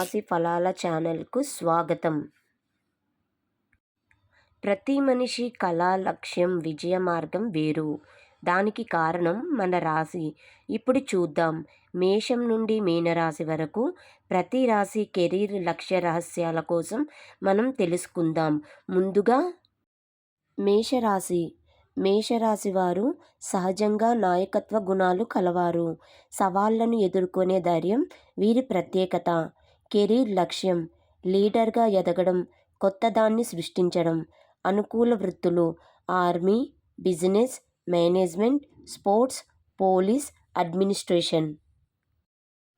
రాశి ఫలాల ఛానల్కు స్వాగతం. ప్రతి మనిషి కళా లక్ష్యం విజయ మార్గం వేరు. దానికి కారణం మన రాశి. ఇప్పుడు చూద్దాం. మేషం నుండి మీనరాశి వరకు ప్రతి రాశి కెరీర్ లక్ష్య రహస్యాల కోసం మనం తెలుసుకుందాం. ముందుగా మేషరాశి. మేషరాశి వారు సహజంగా నాయకత్వ గుణాలు కలవారు. సవాళ్ళను ఎదుర్కొనే ధైర్యం వీరి ప్రత్యేకత. కెరీర్ లక్ష్యం లీడర్గా ఎదగడం కొత్తదాన్ని సృష్టించడం అనుకూల వృత్తులు army business management sports police administration.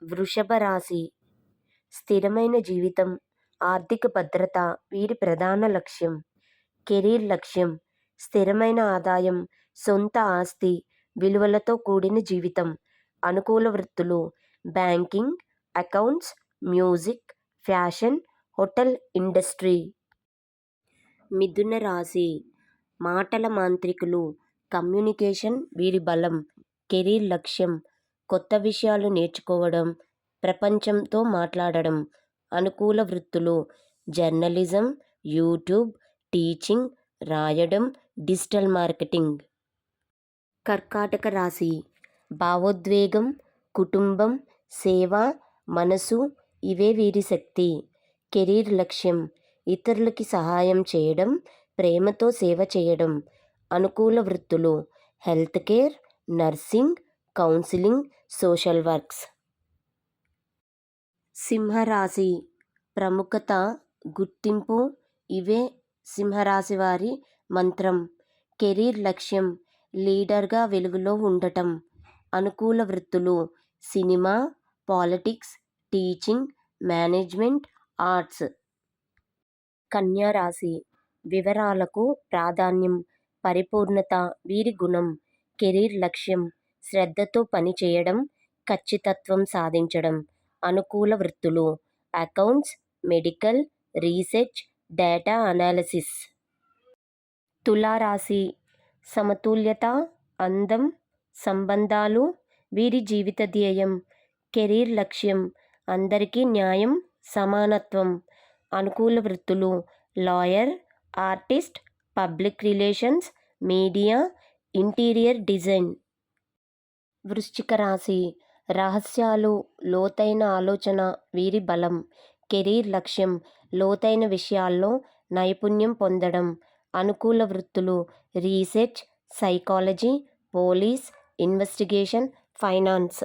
వృషభ రాశి. స్థిరమైన జీవితం ఆర్థిక భద్రత వీరి ప్రధాన లక్ష్యం. కెరీర్ లక్ష్యం స్థిరమైన ఆదాయం సొంత ఆస్తి విలువలతో కూడిన జీవితం అనుకూల వృత్తులు banking accounts music fashion hotel industry. మిథున రాశి. మాటల మాంత్రికులు. కమ్యూనికేషన్ వీరి బలం కెరీర్ లక్ష్యం కొత్త విషయాలు నేర్చుకోవడం ప్రపంచంతో మాట్లాడడం అనుకూల వృత్తులు. జర్నలిజం యూట్యూబ్ టీచింగ్ రాయడం డిజిటల్ మార్కెటింగ్. కర్కాటక రాశి. భావోద్వేగం కుటుంబం సేవ మనసు ఇవే వీరి శక్తి. కెరీర్ లక్ష్యం ఇతరులకి సహాయం చేయడం ప్రేమతో సేవ చేయడం. అనుకూల వృత్తులు health care nursing counselling social works. సింహరాశి ప్రముఖత గుర్తింపు. ఇవే సింహరాశి వారి మంత్రం. కెరీర్ లక్ష్యం లీడర్గా వెలుగులో ఉండటం. అనుకూల వృత్తులు cinema politics teaching management arts. కన్యా రాశి. వివరాలకు ప్రాధాన్యం పరిపూర్ణత వీరి గుణం కెరీర్ లక్ష్యం శ్రద్ధతో పనిచేయడం ఖచ్చితత్వం సాధించడం అనుకూల వృత్తులు accounts medical research data analysis. తులారాశి. సమతుల్యత అందం సంబంధాలు వీరి జీవిత ధ్యేయం కెరీర్ లక్ష్యం అందరికీ న్యాయం సమానత్వం. అనుకూల వృత్తులు lawyer artist public relations media interior design. వృశ్చిక రాశి. రహస్యాలు లోతైన ఆలోచన వీరి బలం. కెరీర్ లక్ష్యం లోతైన విషయాల్లో నైపుణ్యం పొందడం. అనుకూల వృత్తులు research psychology police investigation finance.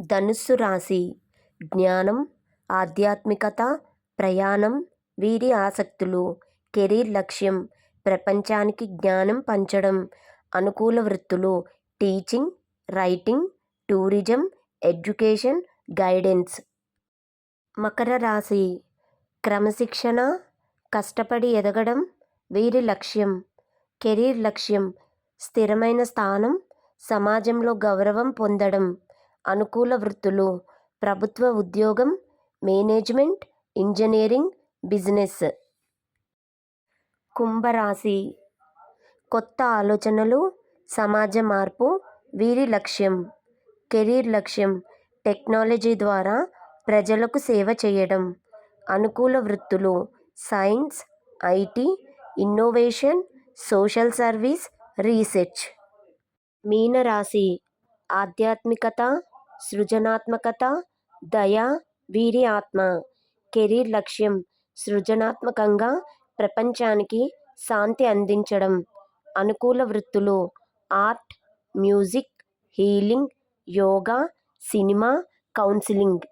ధనుస్సు రాశి. జ్ఞానం ఆధ్యాత్మికత ప్రయాణం వీరి ఆసక్తులు. కెరీర్ లక్ష్యం ప్రపంచానికి జ్ఞానం పంచడం అనుకూల వృత్తులు. Teaching writing tourism education guidance. Makar రాశి. క్రమశిక్షణ కష్టపడి ఎదగడం వీరి లక్ష్యం. కెరీర్ లక్ష్యం స్థిరమైన స్థానం సమాజంలో గౌరవం పొందడం. అనుకూల వృత్తులు. ప్రభుత్వ ఉద్యోగం మేనేజ్మెంట్ ఇంజనీరింగ్ బిజినెస్. కుంభరాశి. కొత్త ఆలోచనలు సమాజ మార్పు వీరి లక్ష్యం. కెరీర్ లక్ష్యం. టెక్నాలజీ ద్వారా ప్రజలకు సేవ చేయడం. అనుకూల వృత్తులు. Science IT innovation social service research. మీనరాశి. ఆధ్యాత్మికత సృజనాత్మకత దయ వీరి ఆత్మ. కెరీర్ లక్ష్యం సృజనాత్మకంగా ప్రపంచానికి శాంతి అందించడం. అనుకూల వృత్తులు art music healing yoga cinema counselling.